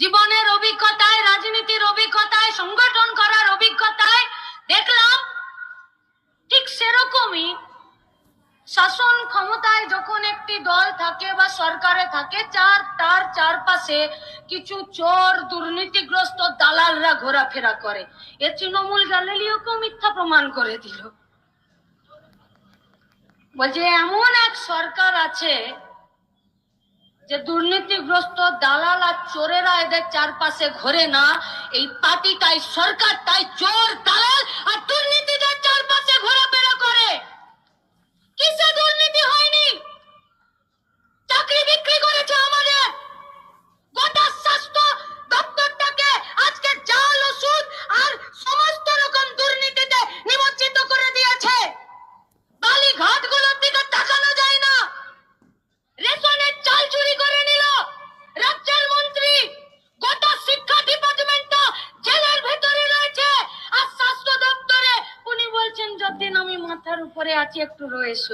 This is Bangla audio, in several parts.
জীবনের অভিজ্ঞতায়, রাজনীতির অভিজ্ঞতায়, সংগঠন করার অভিজ্ঞতায় দেখলাম ঠিক সেরকমই শাসন ক্ষমতায় যখন একটি দল থাকে বা সরকারে থাকে, চার তার চারপাশে কিছু চোর, দুর্নীতিগ্রস্ত দালালরা ঘোরাফেরা করে। এ তৃণমূল গ্যালিলিওকেও মিথ্যা প্রমাণ করে দিল। বলছে, এমন এক সরকার আছে যে দুর্নীতিগ্রস্ত দালাল আর চোরেরা এদের চারপাশে ঘোরে না, এই পার্টি তাই সরকার, তাই চোর, দালাল আর দুর্নীতিদের চারপাশে ঘোরাফেরা করে কিসে দুর্নীতি হয়নি চাকরি বিক্রি করেছে আমাদের গোটা স্বাস্থ্য দপ্তরটাকে আজকে জাল ওষুধ আর সমস্ত রকম দুর্নীতিতে নিমজ্জিত করে দিয়েছে বালি ঘাটগুলোর দিকে তাকানো যায় না রেশনের চাল চুরি করে নিল রাজ্যের মন্ত্রী গোটা শিক্ষা ডিপার্টমেন্টটা জেলের ভেতরে রয়েছে আর স্বাস্থ্য দপ্তরে উনি বলছেন যতদিন আমি মাথার উপরে আছি একটু রয়ে শুয়ে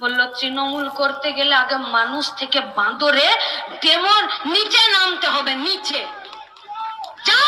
বলল তৃণমূল করতে গেলে আগে মানুষ থেকে বাঁদরে তেমন নিচে নামতে হবে নিচে। যা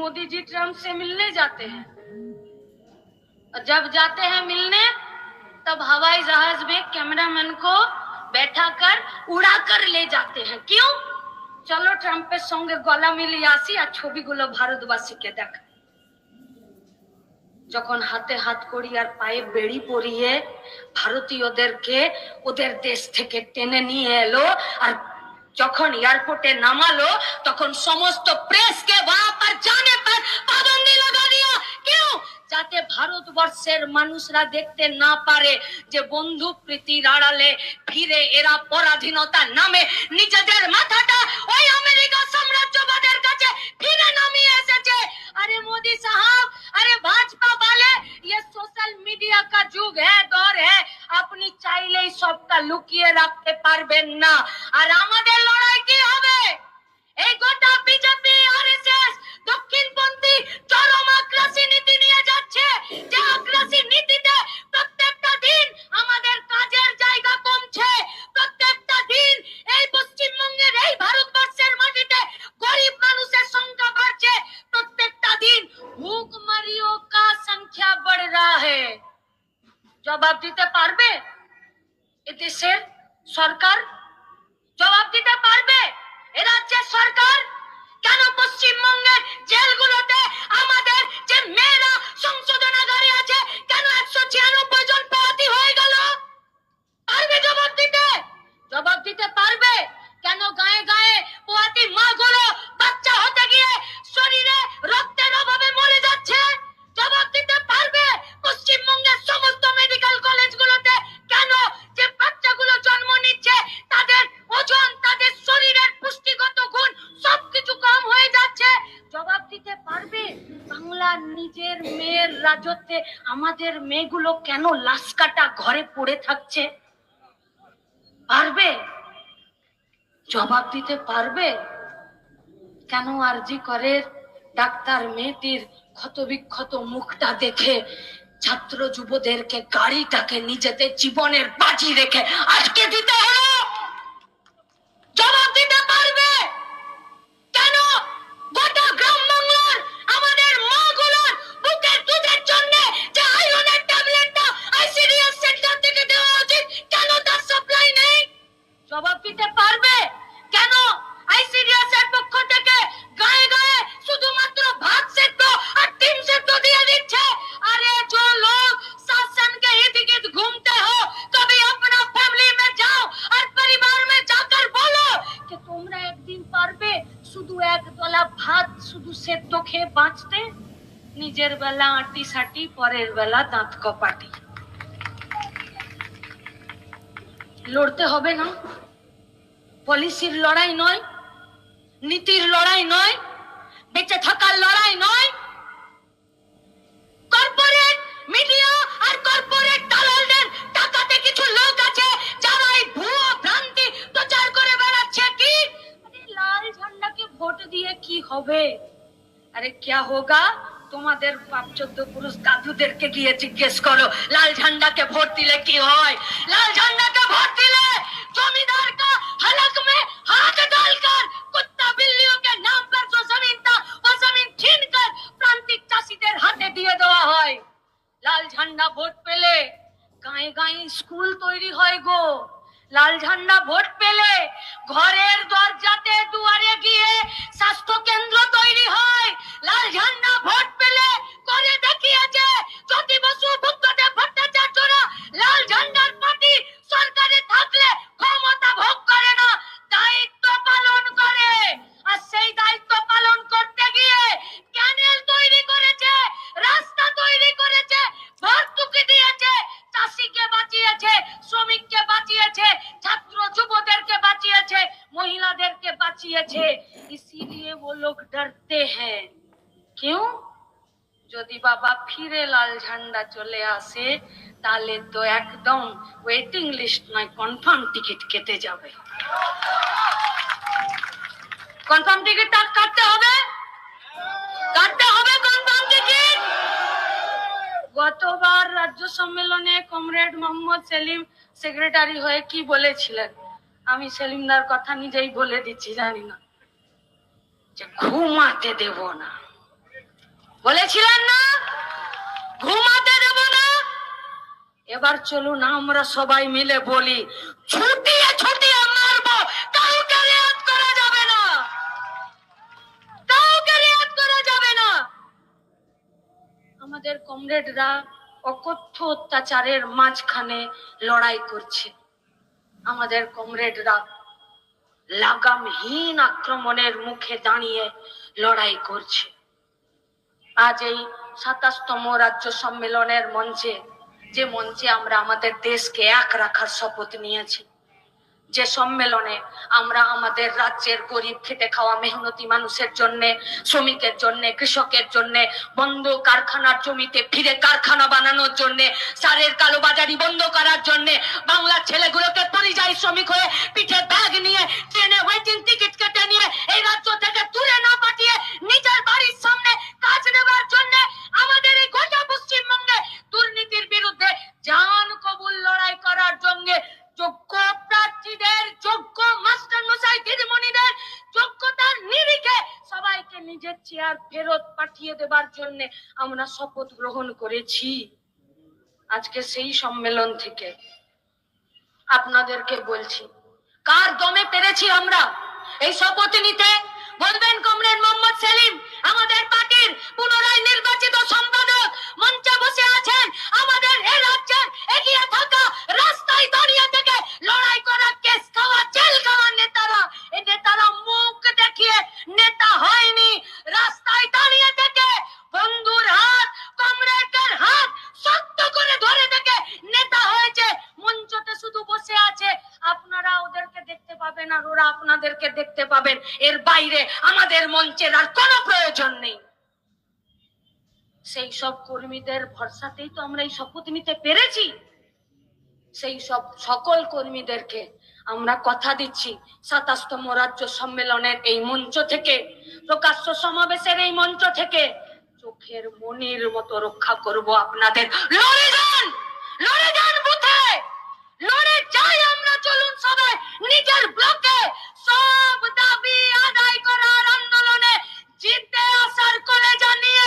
मोदी जी ट्रम्प से मिलने जाते हैं और जब जाते हैं मिलने तब हवाई जहाज में कैमरामैन को बैठा कर उड़ा कर ले जाते हैं क्यों চলো ট্রাম্পের সঙ্গে গলা মিলিয়ে আসি আর ছবিগুলো ভারতবাসীকে দেখ যখন হাতে হাত করি আর পায়ে বেড়ি পরিয়ে ভারতীয়দেরকে ওদের দেশ থেকে টেনে নিয়ে এলো আর যখন এয়ারপোর্টে নামালো, তখন সমস্ত প্রেসকে বাপার জানে পার পাবন্দি লাগা দিও কেউ যাতে ভারতবর্ষের মানুষরা দেখতে না পারে যে বন্ধু প্রীতির আড়ালে ফিরে এরা পরাধীনতার নামে নিজেদের মাথাটা ওই আমেরিকা সাম্রাজ্যবাদের কাছে ফিরে নামিয়ে এসেছে। আরে মোদি সাহাব, আরে ভাজপা वाले ये सोशल मीडिया का युग है दौर है আপনি চাইলেই সবটা লুকিয়ে রাখতে পারবেন না। আর আমাদের লড়াই কি হবে? এই গোটা বিজেপি, আরএসএস, দক্ষিণপন্থী চরম আগ্রাসী নীতি নিয়ে যাচ্ছে। যে আগ্রাসী নীতিতে প্রত্যেকটা থাকছে পারবে? জবাব দিতে পারবে? কেন আরজি করে ডাক্তার মেয়েটির ক্ষত বিক্ষত মুখটা দেখে ছাত্র যুবদেরকে গাড়িটাকে নিজেদের জীবনের বাজি রেখে আটকে দিতে হলো? নিজের বেলা আটি সাটি পরের বেলা দাঁত কপাটি লড়তে হবে না পলিসির লড়াই নয় নীতির লড়াই নয় বেঁচে থাকার লড়াই নয় কর্পোরেট মিডিয়া আর কর্পোরেট দালালদের টাকাতে কিছু লোক আছে যারা এই ভুয়ো ভ্রান্তি প্রচার করে বেড়াচ্ছে কি আরে লাল ঝান্ডাকে ভোট দিয়ে কি হবে আরে क्या होगा তোমাদের বাপ চোদ্দ পুরুষ দাদুদেরকে গিয়ে জিজ্ঞেস করো, লাল ঝান্ডাকে ভোট দিলে কি হয়? লাল ঝান্ডাকে ভোট দিলে জমিদার কা হালক মে হাত ডালকার, কুত্তা বিল্লিও কে নাম পর তো জমিন তা ও জমিন ছিন কর, প্রান্তিক চাষীদের হাতে দিয়ে দেওয়া হয়। লাল ঝান্ডা ভোট পেলে গায়ে গায়ে স্কুল তৈরি হয় গো। লাল ঝান্ডা ভোট পেলে ঘরের দরজাতে দুয়ারে গিয়ে স্বাস্থ্য কেন্দ্র তৈরি হয়। লাল ঝান্ডা ভোট পেলে ঝান্ডা চলে আসে, তাহলে তো একদম ওয়েটিং লিস্ট নয় কনফার্ম টিকিট কেটে যাবে। কনফার্ম টিকিট কাটতে হবে? কাটতে হবে কনফার্ম টিকিট গতবার রাজ্য সম্মেলনে কমরেড মোহাম্মদ সেলিম সেক্রেটারি হয়ে কি বলেছিলেন? আমি সেলিমদার কথা নিজেই বলে দিচ্ছি, জানি না। যে ঘুমাতে দেব না। বলেছিলেন না? ঘুমাতে এবার চলুন আমরা সবাই মিলে বলি, ছুটিয়ে ছুটিয়ে মারবো, কাউকে রেয়াত করা যাবে না। কাউকে রেয়াত করা যাবে না। আমাদের কমরেডরা অকথ্য অত্যাচারের মাঝখানে লড়াই করছে। আমাদের কমরেডরা লাগামহীন আক্রমণের মুখে দাঁড়িয়ে লড়াই করছে। আজ এই সাতাশতম রাজ্য সম্মেলনের মঞ্চে যে মঞ্চে আমরা আমাদের দেশকে এক রাখার শপথ নিয়েছি। যে সম্মেলনে আমরা আমাদের রাজ্যের গরিব খেটে খাওয়া মেহনতি মানুষের জন্য, শ্রমিকের জন্য, কৃষকের জন্য, বন্ধ কারখানার জমিতে ফিরে কারখানা বানানোর জন্য, সারের কালোবাজারি বন্ধ করার জন্য, বাংলার ছেলেগুলোকে পরিযায়ী শ্রমিক হয়ে পিঠে ব্যাগ নিয়ে, ট্রেনে ওয়েটিং টিকিট কেটে নিয়ে, এই রাজ্য থেকে তুলে না পাঠিয়ে নিজের বাড়ির সামনে কাজ নেবার জন্য আমাদের এই গোটা পশ্চিমবঙ্গে দুর্নীতির বিরুদ্ধে জান কবুল লড়াই করার জন্য যোগ্য প্রার্থীদের, যোগ্য মাস্টার মশাই দিদিমণিদের যোগ্যতার নিরিখে সবাইকে নিজের চেয়ার ফেরত পাঠিয়ে দেবার জন্য আমরা শপথ গ্রহণ করেছি। আজকে সেই সম্মেলন থেকে আপনাদেরকে বলছি, কার দমে পেরেছি আমরা? এই শপথ নিতে বলবেন কমরেড মোহাম্মদ সেলিম, আমাদের পার্টির পুনরায় নির্বাচিত সম্পাদক মঞ্চে বসে আছেন আমাদের এ রাজ্যের এগিয়ে থাকা, রাস্তায় দাঁড়িয়ে থেকে লড়াই করা কেস খাওয়া জেল খাওয়া নেতারা। এই নেতারা মুখ দেখিয়ে, নেতা হয়নি, রাস্তায় দাঁড়িয়ে থেকে বন্ধুর হাত কমরেডের হাত শক্ত করে ধরে থেকে নেতা হয়েছে। মঞ্চতে শুধু বসে আছে, আপনারা ওদেরকে দেখতে পাবেন আর ওরা আপনাদেরকে দেখতে পাবেন। এর বাইরে আমাদের মঞ্চের আর কোনো প্রয়োজন নেই। সেই সব কর্মীদের ভরসাতেই তো আমরা এই শপথ নিতে পেরেছি। সেই সব সকল কর্মীদেরকে আমরা কথা দিচ্ছি সাতাশতম রাজ্য সম্মেলনের এই মঞ্চ থেকে, প্রকাশ্য সমাবেশের এই মঞ্চ থেকে। চোখের মনির মতো রক্ষা করব আপনাদের। লড়ে যান! লড়ে যান বুথে! লড়ে যাই আমরা, চলুন সবাই নিজের ব্লকে। সব দাবি আদায় করার আন্দোলনে জিততে আসার করে জানিয়ে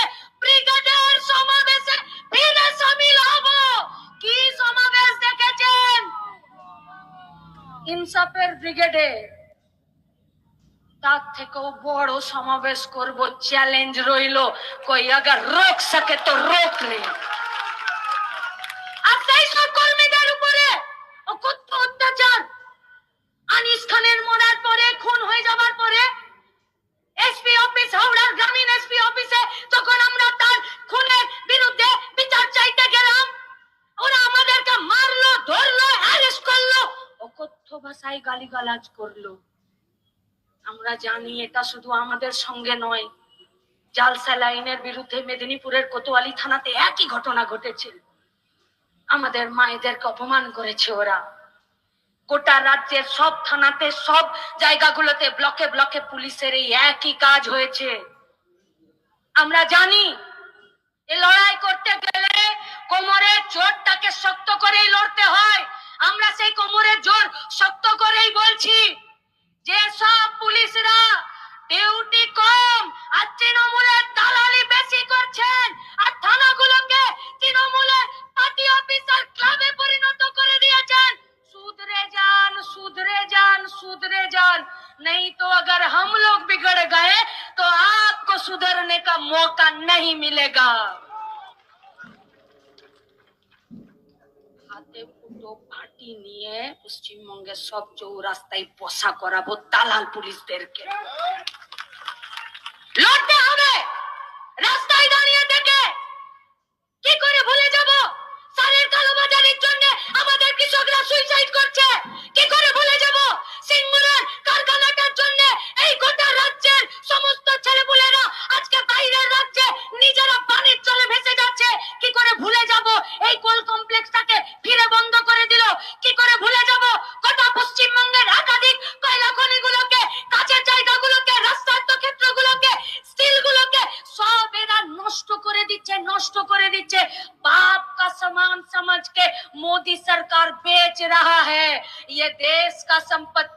ইনসাফের ব্রিগেডে। তার থেকেও বড় সমাবেশ করব, চ্যালেঞ্জ রইল, কই আগে রোক সকে তো রোক নেই আর সেই সব কর্মীদের উপরে অকথ্য অত্যাচার আনিস খানের মরার পরে খুন হয়ে যাবার পরে এসপি অফিস হাওড়ার গ্রামীণ এসপি অফিসে তখন আমরা তার খুনের বিরুদ্ধে বিচার চাইতে গেলাম ওরা আমাদেরকে মারলো ধরলো অ্যারেস্ট করল অকথ্য ভাষায় গালিগালাজ করল। আমরা জানি এটা শুধু আমাদের সঙ্গে নয় জাল স্যালাইনের বিরুদ্ধে মেদিনীপুরের কোতোয়ালি থানাতে একই ঘটনা ঘটেছে। আমাদের মায়েদেরকে অপমান করেছে ওরা। গোটা রাজ্যের সব থানাতে, সব জায়গাগুলোতে ব্লকে ব্লকে পুলিশের এই একই কাজ হয়েছে। আমরা জানি এই লড়াই করতে গেলে কোমরের জোরটাকে শক্ত করেই লড়তে হয়। আমরা সেই কোমরের জোর শক্ত করেই বলছি যে সব পুলিশরা ডিউটি কম আর তৃণমূলের দালালি বেশি করছেন আর থানাগুলোকে তৃণমূলের পার্টি অফিসার ক্লাবে পরিণত করে দিয়েছেন सुधरे जान सुधरे जान सुधरे जान नहीं तो अगर हम लोग बिगड़ गए तो आपको सुधरने का मौका नहीं मिलेगा পশ্চিমবঙ্গের সব চৌরাস্তায় বসা করাবো দালাল পুলিশদেরকে। লড়তে হবে! রাস্তায় দাঁড়িয়ে থেকে!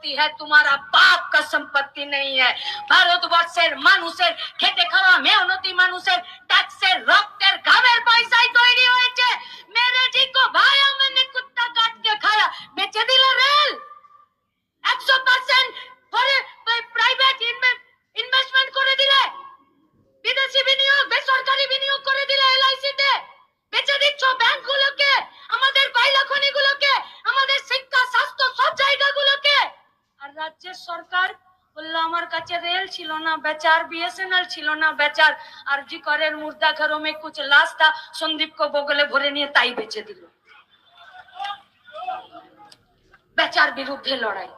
संपत्ति है तुम्हारा बाप का संपत्ति नहीं है ভারতবর্ষের মানুষের খেটে খাওয়া মেহনতি মানুষের ট্যাক্সের রক্তের ঘামের পয়সায় তৈরি হয়েছে মেরে জি কো ভায়া मैंने कुत्ता काट के खाया বেচে দিল রেল একশো পার্সেন্ট প্রাইভেট ইনভেস্টমেন্ট করে দিলে বিদেশি বিনিয়োগ বেসরকারি বিনিয়োগ করে দিলে এলআইসি তে বেচে দিচ্ছ ব্যাংকগুলোকে আমাদের কয়লা খনিগুলোকে আমাদের শিক্ষা স্বাস্থ্য সব জায়গাগুলোকে আর রাজ্যের সরকার বলল, আমার কাছে রেল ছিল না, বেচার বিএসএনএল ছিল না, বেচার। আর জি করের মুর্দা ঘর মে কুছ লাস্তা, সন্দীপ কো বগলে ভরে নিয়ে তাই বেঁচে দিল। বেচার বিরুদ্ধে লড়াই।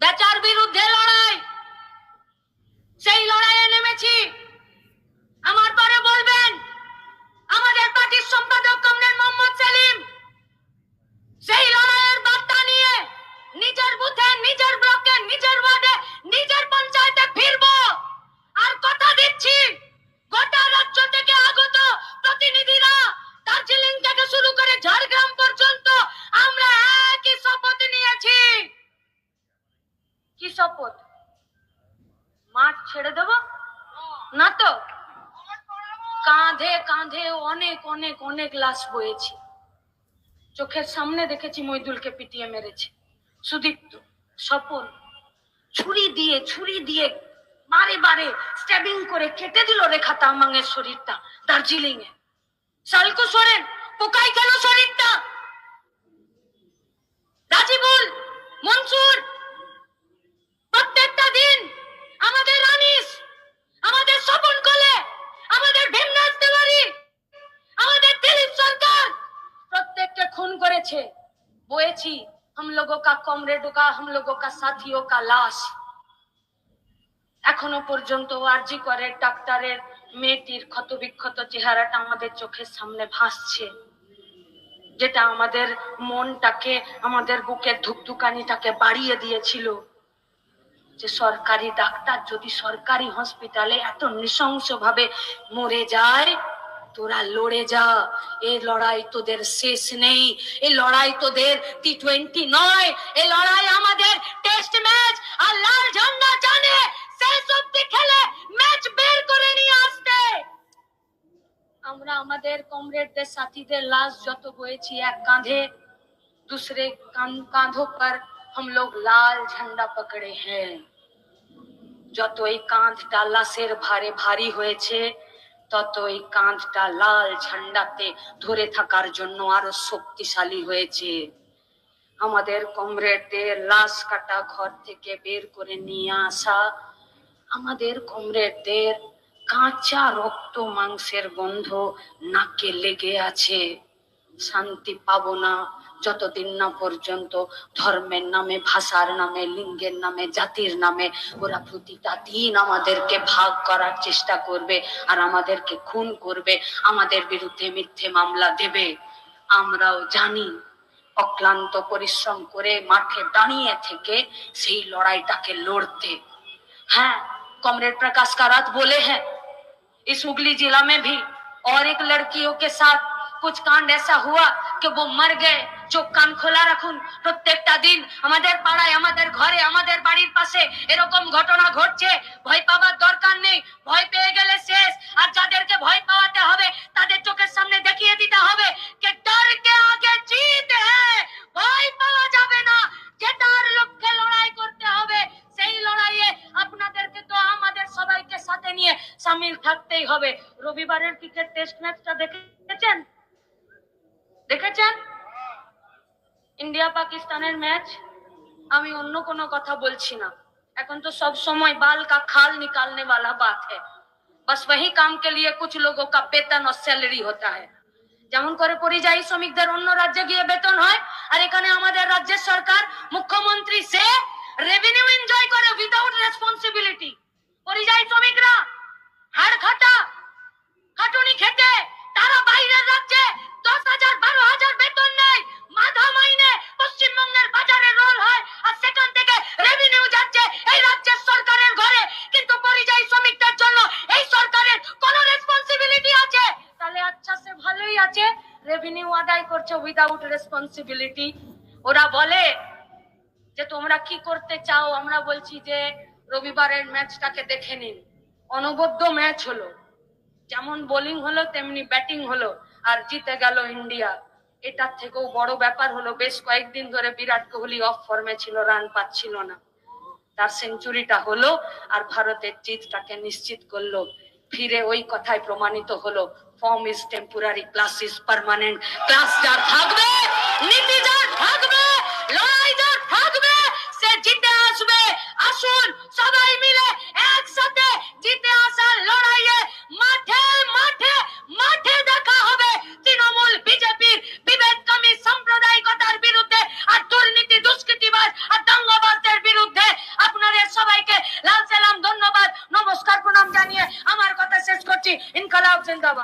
বেচার বিরুদ্ধে লড়াই! সেই লড়াইয়ে নেমেছি। আমার পরে বলবেন, আমাদের পার্টির সম্পাদক কমরেড মোহাম্মদ সেলিম, সেই লড়াইয়ের নিজের বুথে, নিজের ব্লকে, নিজের ওয়ার্ডে, নিজের পঞ্চায়েতে ফিরবো। আর কথা দিচ্ছি, গোটা রাজ্য থেকে আগত প্রতিনিধিরা দার্জিলিং থেকে শুরু করে ঝাড়গ্রাম পর্যন্ত আমরা একই শপথ নিয়েছি। কি শপথ? মাঠ ছেড়ে দেব? না তো? কাঁধে কাঁধে অনেক অনেক অনেক লাশ বয়েছি। চোখের সামনে দেখেছি মইদুলকে পিটিয়ে মেরেছে। সুদীপ্ত, স্বপন। ছুরি দিয়ে ছুরি দিয়ে, বারে বারে স্ট্যাবিং করে কেটে দিল রেখা তামাংয়ের শরীরটা দার্জিলিং এ সালকু সোরেন পোকাই গেল শরীরটা? রাজিবুল, মনসুর, প্রত্যেকটা দিন আমাদের রানিস, আমাদের স্বপন কলে, আমাদের ভীমনাথ তেওয়ারি, আমাদের দিলীপ সরকার প্রত্যেককে খুন করেছে, বয়েছি। हम लोगों का कॉमरेडों का हम लोगों का साथियों का लाश এখনো পর্যন্ত আরজি করে ডাক্তারের মেয়েটির ক্ষত বিক্ষত চেহারাটা আমাদের চোখের সামনে ভাসছে যেটা আমাদের মনটাকে আমাদের বুকের ধুকধুকানিটাকে বাড়িয়ে দিয়েছিল যে সরকারি ডাক্তার যদি সরকারি হসপিটালে এত নৃশংস ভাবে মরে যায় তোরা লড়ে যা এই লড়াই তোদের শেষ নেই এই লড়াই তোদের টি টোয়েন্টি নয় এই লড়াই আমাদের টেস্ট ম্যাচ আর লাল ঝান্ডা জানে শেষ অব্দি খেলে ম্যাচ বের করে নিয়ে আসতে আমরা আমাদের কমরেডদের সাথীদের লাশ যত বয়েছি এক কাঁধে दूसरे कां- कांधों पर हम लोग लाल झंडा पकड़े हैं যত এই কাঁধটা লাশের ভারে ভারী হয়েছে তত এই কাঁধটা লাল ঝান্ডাতে ধরে থাকার জন্য আরও শক্তিশালী হয়েছে। আমাদের কমরেডদের লাশ কাটা ঘর থেকে বের করে নিয়ে আসা, আমাদের কমরেডদের কাঁচা রক্ত মাংসের গন্ধ নাকে লেগে আছে। শান্তি পাবো না। যতদিন না পর্যন্ত ধর্মের নামে ভাষার নামে লিঙ্গের নামে জাতির নামে ওরা প্রতিটা দিন আমাদেরকে ভাগ করার চেষ্টা করবে আর আমাদেরকে খুন করবে আমাদের বিরুদ্ধে মিথ্যে মামলা দেবে আমরাও জানি অক্লান্ত পরিশ্রম করে মাঠে দাঁড়িয়ে থেকে সেই লড়াইটাকে লড়তে हाँ कॉमरेड प्रकाश का रात बोले हैं इस हुगली जिला में भी और एक लड़कियों के साथ कुछ कांड ऐसा हुआ कि वो मर गए চোখ কান খোলা রাখুন। প্রত্যেকটা দিন আমাদের পাড়ায়, আমাদের ঘরে, আমাদের বাড়ির পাশে এরকম ঘটনা ঘটছে। ভয় পাওয়ার দরকার নেই, ভয় পেয়ে গেলে শেষ। আর যাদেরকে ভয় পাওয়াতে হবে, তাদের চোখের সামনে দেখিয়ে দিতে হবে কে ডর কে আগে জিত। ভয় পাওয়া যাবে না জেতার লক্ষ্যে লড়াই করতে হবে। সেই লড়াইয়ে আপনাদেরকে তো আমাদের সবাইকে সাথে নিয়ে সামিল থাকতেই হবে। রবিবারের ক্রিকেট টেস্ট ম্যাচটা দেখেছেন? দেখেছেন? ইন্ডিয়া পাকিস্তানের ম্যাচ আমি অন্য কোনো কথা বলছি না এখন তো सब समय बाल का खाल निकालने वाला बात है बस वही काम के लिए कुछ लोगों का वेतन और सैलरी होता है যেমন করে পরিযায়ী শ্রমিকদের অন্য রাজ্যে গিয়ে বেতন হয় আর এখানে আমাদের রাজ্যের সরকার মুখ্যমন্ত্রী সে রেভিনিউ এনজয় করে উইদাউট রেসপন্সিবিলিটি পরিযায়ী শ্রমিকরা হাড় খাটা খাটুনি খেতে তারা বাইরের রাজ্যে দশ হাজার বারো হাজার বেতন নেয় মাধা করছে উইদাউট রেসপন্সিবিলিটি ওরা বলে যে, তোমরা কি করতে চাও? আমরা বলছি যে, রবিবারের ম্যাচটাকে দেখে নিন। অনবদ্য ম্যাচ হলো। যেমন বোলিং হলো, তেমনি ব্যাটিং হলো। আর জিতে গেল ইন্ডিয়া। এটার থেকেও বড় ব্যাপার হলো, বেশ কয়েকদিন ধরে বিরাট কোহলি অফ ফর্মে ছিল রান পাচ্ছিল না। তার সেঞ্চুরিটা হলো, আর ভারতের জিতটাকে নিশ্চিত করল। ফিরে ওই কথায় প্রমাণিত হলো। Form is temporary class is permanent class যার থাকবে, নীতি যার থাকবে, লড়াই যার থাকবে, সে জিতে আসবে। আসুন সবাই মিলে একসাথে জিতে আসার লড়াইয়ে মাঠে মাঠে মাঠে দেখা হবে। তৃণমূল, বিজেপির বিভেদকামী সাম্প্রদায়িকতার বিরুদ্ধে আর দুর্নীতি দুষ্কৃতিবাদ আর দাঙ্গাবাজদের বিরুদ্ধে আপনাদের সবাইকে লাল সালাম, ধন্যবাদ, নমস্কার, প্রণাম জানিয়ে আমার কথা শেষ করছি। ইনকালাব জিন্দাবাদ।